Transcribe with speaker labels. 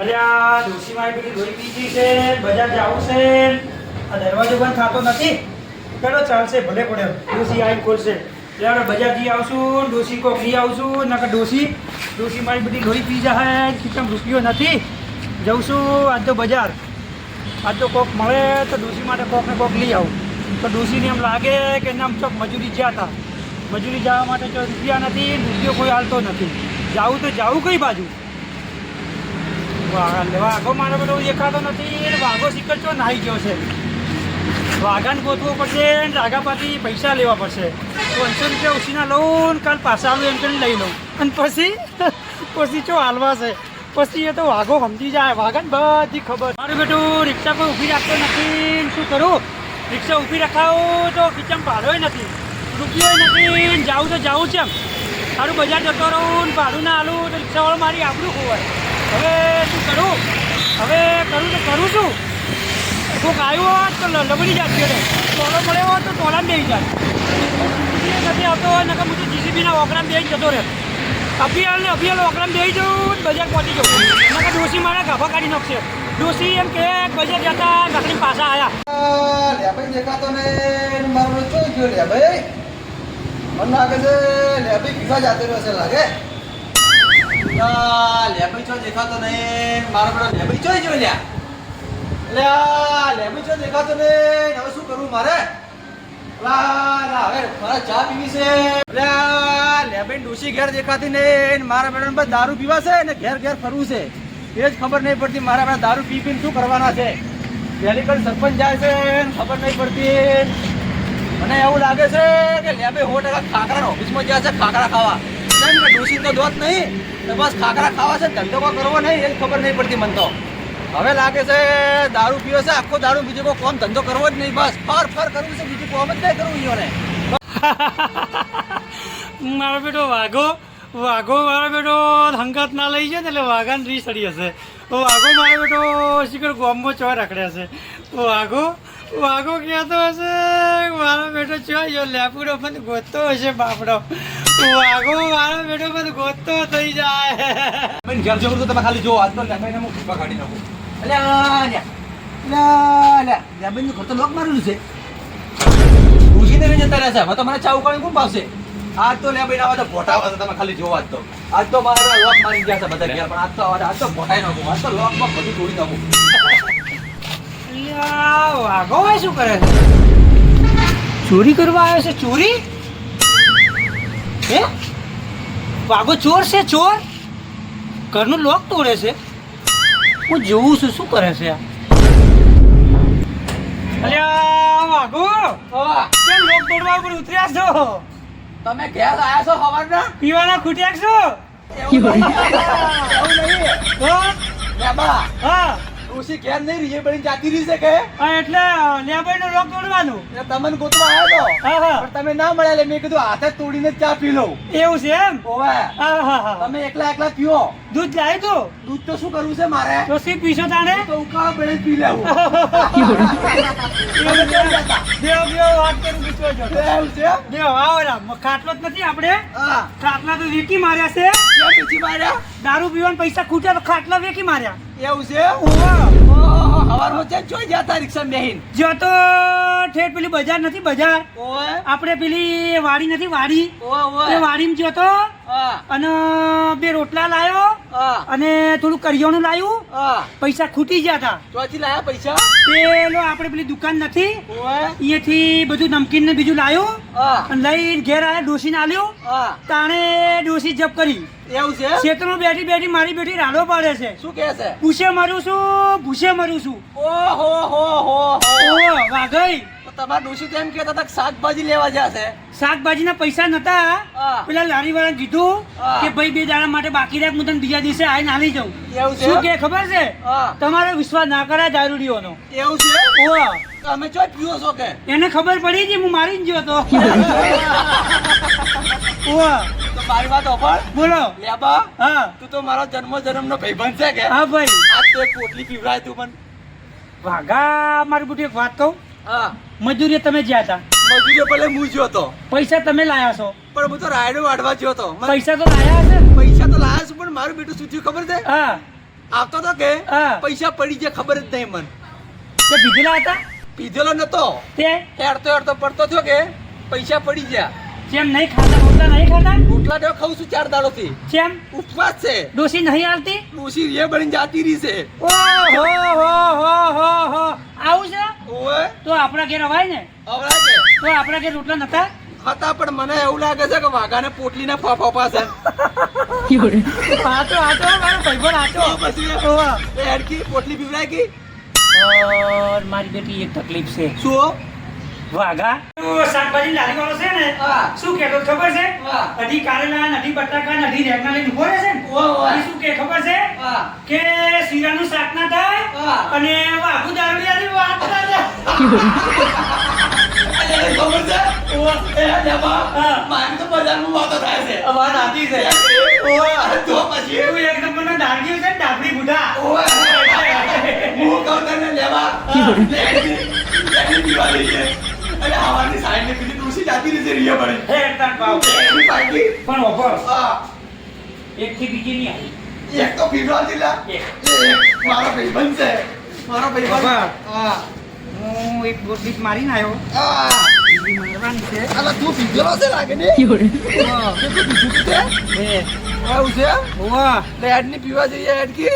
Speaker 1: અલ્યા ડોશીમાં પેલી લોહી પીધી છે, બજાર જાવું આ દરવાજો બંધ થતો નથી. ચલો ચાલશે, ભલે પડે. ડોસી આવીને ખોલશે. એટલે આપણે બજાર આવશું, ડોશી કોક લઈ આવશું, નકર ડોસી ડોશી મારી બધી લોહી પી જાય, ખીચમ રૂપિયો નથી. જઉં છું આજ તો બજાર. આજ તો કોક મળે તો ડોસી માટે કોક ને કોક લઈ આવું. તો ડોશીને એમ લાગે કે નામ ચોક મજૂરી જ્યાં હતા. મજૂરી જવા માટે જો રૂપિયા નથી, રૂપિયો કોઈ હાલતો નથી. જાવું તો જાવું કઈ બાજુ? વાઘ- મારો બધો દેખાતો નથી વાઘો શિખર ચો નાહી ગયો છે. વાઘાને ગોતવો પડશે ને રાગા પાછી પૈસા લેવા પડશે. તો પાંચસો રૂપિયા ઉછીના લઉં કાલ પાછા આવું એમ કરીને લઈ લઉં. અને પછી? પછી ચો હાલવા છે? પછી એ તો વાઘો સમજી જાય. વાઘાને બધી ખબર. મારું બેટું રિક્ષા કોઈ ઊભી રાખતો નથી શું કરું? રિક્ષા ઊભી રખાવું તો ખીચામાં ભાડોય નથી. રૂપિયો નથી જાવું તો જાવું છે એમ. સારું બજાર જતો રહું ભાડું ના હાલું તો રિક્ષાવાળો મારી આપણું ખોવાય. હવે શું કરું? હવે કરું તો કરું છું કોઈક આવ્યું હોત તો લબડી જાય છે ટોલો મળ્યો હોત તો ટોલામાં બેસી જાય નથી આવતો હોય, નકર હું જીસીબીના ઓકરામાં બેસી જતો રહે. અભિયાલ ને અભિયાલ ઓકરામાં બેસી જવું બજાર પહોંચી જવું નકર ડોસી મારા ગાભા કાઢી નાખશે. ડોસી એમ કે, બજાર જતા નકરી પાછા આવ્યા
Speaker 2: લેભાઈ દેખાતો ને મારો ચોઈ ગયો લેભાઈ મને લાગે છે લેભાઈ પીવા જાતે રહ્યો છે લાગે. લેભાઈ દેખાતો નહીં? મારો પેલો લેભાઈ ચોઈ ગયો લ્યા. એટલે આ લેભાઈ દેખાતો નહીં? હવે શું કરવું મારે? મારે ચા પીવી છે. લેભાઈ ડોશી ઘેર દેખાતી નહીં. મારા મેડમ દારૂ પીવા છે ને ઘેર ઘેર ફરવું છે. એ જ ખબર નહીં પડતી મારા બધા દારૂ પી પીને શું કરવાના છે. પહેલી કણ સરપંચ જાય છે ખબર નહીં પડતી. મને એવું લાગે છે કે લેબે સો ટકા ખાખરાના ઓફિસમાં ગયા છે ખાકરા ખાવા. ડોસી તો દોત નહીં તો બસ ખાખરા ખાવા છે, ધંધો કોઈ કરવો નહીં એ ખબર નહીં પડતી મને તો. હવે લાગે છે દારૂ પીવો છે, આખો દારૂ બીજો કોઈ કોમ ધંધો કરવો જ નહીં, બસ. ફર ફર કરવું છે, બીજું કોમ જ નહીં કરવું ઈયોને.
Speaker 1: મારો બેટો વાઘો વાઘો મારો બેટો હંગાત ના લઈ જાય ને એટલે વાઘાને રી સડી હશે. વાઘો મારો બેટો શીખર ગોમમાં ચો રખડ્યા છે. વાઘો વાઘો કહેતો હશે, મારો બેટો ચો લેપુડો મને ગોતતો હશે બાપડો. વાઘો મારો બેટો મને ગોતતો થઈ જાય.
Speaker 2: બેન ઘેર જવું તો તમે ખાલી જો આજ તો હું કાઢી નાખું. એટલે લ્યા લેબાઈનું ઘર તો લોક મારેલું છે. ભૂસીને લઈને જતા રહ્યા હવે તો ચા ઉકાળીને કોણ ભાવશે આજ તો લેબાઈને આવા તો ભોટા આવે તમે ખાલી જોવા જ તો. આજ તો મારા લોક મારી ગયા છે બધા ઘેર પણ આજ તો આજ તો ભોટાઈ નાખું. આજ તો લોકમાં બધું તોડી નાખું.
Speaker 1: ભાઈ શું કરે છે? ચોરી કરવા આવ્યો છે? ચોરી? હે? વાઘો ચોર છે ચોર? ઘરનું લોક તોડે છે. હું જોઉં છું શું કરે છે આ? અલ્યા વાઘો! કેમ લોક તોડવા ઉપર ઉતર્યા છો?
Speaker 2: તમે ઘેર આયા છો સવારના
Speaker 1: પીવાના ખૂટ્યા છો?
Speaker 2: એવું નહીં.
Speaker 1: હા? હા.
Speaker 2: ડોશી ઘેર નહીં રહી બની જાતી રહી છે કે
Speaker 1: એટલે લેબાઈ નો રોગ તોડવાનું.
Speaker 2: તમને ગોતવા આવ્યો તો
Speaker 1: હા હા.
Speaker 2: પણ તમે ના મળ્યા એટલે મેં કીધું હાથે જ તોડીને ચા પી લઉં.
Speaker 1: એવું છે એમ?
Speaker 2: ઓવે
Speaker 1: હા હા હા
Speaker 2: તમે એકલા એકલા પીઓ.
Speaker 1: દૂધ લાવી તો?
Speaker 2: દૂધ તો શું કરવું છે મારે?
Speaker 1: તો શી પીશો તાણે?
Speaker 2: તો ઉકાળો પડે પી લેવું.
Speaker 1: દેવ બેવ વાત કરું પૂછવા જો
Speaker 2: એવું છે
Speaker 1: દેવ આવો રા ખાટલો જ નથી આપણે?
Speaker 2: હા.
Speaker 1: ખાટલા તો વેકી માર્યા છે.
Speaker 2: કેમ માર્યા?
Speaker 1: દારૂ પીવાના પૈસા ખૂટ્યા તો ખાટલા વેકી માર્યા.
Speaker 2: એવું છે? હવારમાં ચેક જોઈ જતા રિક્ષા બેહીન.
Speaker 1: જો તો ઠેઠ પેલી બજાર નથી બજાર. આપણે પેલી વાડી નથી વાડી. એ વાડીમાં ગયો તો અને બે રોટલા લાયો
Speaker 2: હા
Speaker 1: અને થોડું કરિયાણું લાવ્યું પૈસા ખૂટી ગયા હતા
Speaker 2: ચોથી લાયા પૈસા?
Speaker 1: પેલો આપણે પેલી દુકાન નથી. અહીંયાથી બધું નમકીન ને બીજું લાવ્યું અને લઈને ઘેર આવ્યા ડોસીને આલ્યું. તાણે ડોસી જપ કરી.
Speaker 2: એવું છે?
Speaker 1: ક્ષેત્રમાં બેઠી બેઠી મારી બેઠી રાડો પાડે છે.
Speaker 2: શું કે છે?
Speaker 1: પૂછે મરું છું ભૂસે મરું છું.
Speaker 2: ઓહો હો હો હો.
Speaker 1: વાઘઈ.
Speaker 2: તમારા ડોશી તો કહેતા હતા કે શાકભાજી લેવા જશે.
Speaker 1: શાકભાજીના પૈસા નતા. પેલા લારી વાળા કીધું કે ભાઈ બે દાડા માટે બાકી રાખ હું તને બીજા દિવસે આવીને જાઉં. શું કે ખબર છે? તમારો વિશ્વાસ ના કરાય દારૂડીઓનો.
Speaker 2: એવું છે? તમે કે?
Speaker 1: એને ખબર પડી છે હું મારી ગયો તો
Speaker 2: મારી વાત ઓફળ
Speaker 1: બોલો.
Speaker 2: લેબા
Speaker 1: હા.
Speaker 2: તું તો મારો જન્મ જન્મ નો ભાઈબંધ છે કે?
Speaker 1: હા ભાઈ.
Speaker 2: આજ તો પોટલી પીવડાય તું પણ
Speaker 1: વાઘા મારી બુટી એક વાત કહું.
Speaker 2: હા.
Speaker 1: મજૂરી તમે જ્યાં હતા?
Speaker 2: મજૂરી ભલે હું જ્યો તો
Speaker 1: પૈસા તમે લાયા છો?
Speaker 2: પણ હું તો રાયડો વાડવા જ્યો તો
Speaker 1: પૈસા તો લાયા હશે
Speaker 2: પૈસા તો લાયા છું પણ મારું બેટું શું થયું ખબર છે?
Speaker 1: હા.
Speaker 2: આવતો તો કે પૈસા પડી જાય ખબર જ નહીં મન.
Speaker 1: તે પીધેલા હતા?
Speaker 2: પીધેલો નતો.
Speaker 1: તે?
Speaker 2: હેડતો હેડતો પડતો થયો કે પૈસા પડી ગયા.
Speaker 1: જેમ નહીં ખાતા? રોટલા નહીં ખાતા?
Speaker 2: રોટલા તો ખાઉં છું ચાર દાડોથી.
Speaker 1: કેમ?
Speaker 2: ઉપવાસ છે.
Speaker 1: ડોસી નહીં આવતી?
Speaker 2: ડોસી રે બની જાતી રહી છે.
Speaker 1: ઓ હો હો. હો છે આપણા ઘેર અવાય ને?
Speaker 2: અવળા છે.
Speaker 1: તો આપણા ઘેર રોટલા નતા?
Speaker 2: હતા પણ મને એવું લાગે છે કે વાઘાને પોટલીના ફાફા છે
Speaker 1: આટો આટો મારો ભાઈબંધ આટો
Speaker 2: પછી
Speaker 1: ઓવા.
Speaker 2: એ હેડકી પોટલી પીવડાય કી
Speaker 1: ઓર મારી બેટી એક તકલીફ છે.
Speaker 2: શું?
Speaker 1: વાઘા? શાકભાજી લારી વાળો છે ને શું કહેતો ખબર છે? અઢી કારેલા અઢી બટાકા અઢી રેગના લઈને ઊભો રહે છે ને? શું કે ખબર છે? કે શીરાનું શાક ના થાય અને વાઘુ દારૂડિયાની વાત ના થાય
Speaker 2: ખબર છે? એ ડબ્બા
Speaker 1: હા.
Speaker 2: મારી તો બજારમાં વાતો થાય છે.
Speaker 1: વાત સાચી છે.
Speaker 2: તો પછી?
Speaker 1: એવું એક નંબરનો દારૂડિયો છે ડાબડી બુઢા
Speaker 2: હું. કહું તને લેવા. દિવાળી છે. અને હવાની સાઈડ ને બીજી ડોસી જાતી છે રિયા પડે
Speaker 1: હે તાર ભાવ
Speaker 2: લેડી પાકી
Speaker 1: પણ ઓભર એક થી બીજી નહીં આવી.
Speaker 2: એક તો પીવડા દીલા
Speaker 1: એક.
Speaker 2: એક. મારો ભાઈબંધ છે. મારો ભાઈબંધ. હા.
Speaker 1: હું એક ગોટલીક મારીને આવ્યો બીજી મારવાની છે.
Speaker 2: અલા તું પીધેલો છે લાગે ને? હા. તું બીજું પીધે
Speaker 1: હે.
Speaker 2: આવું છે? લે ની પીવા જઈએ કી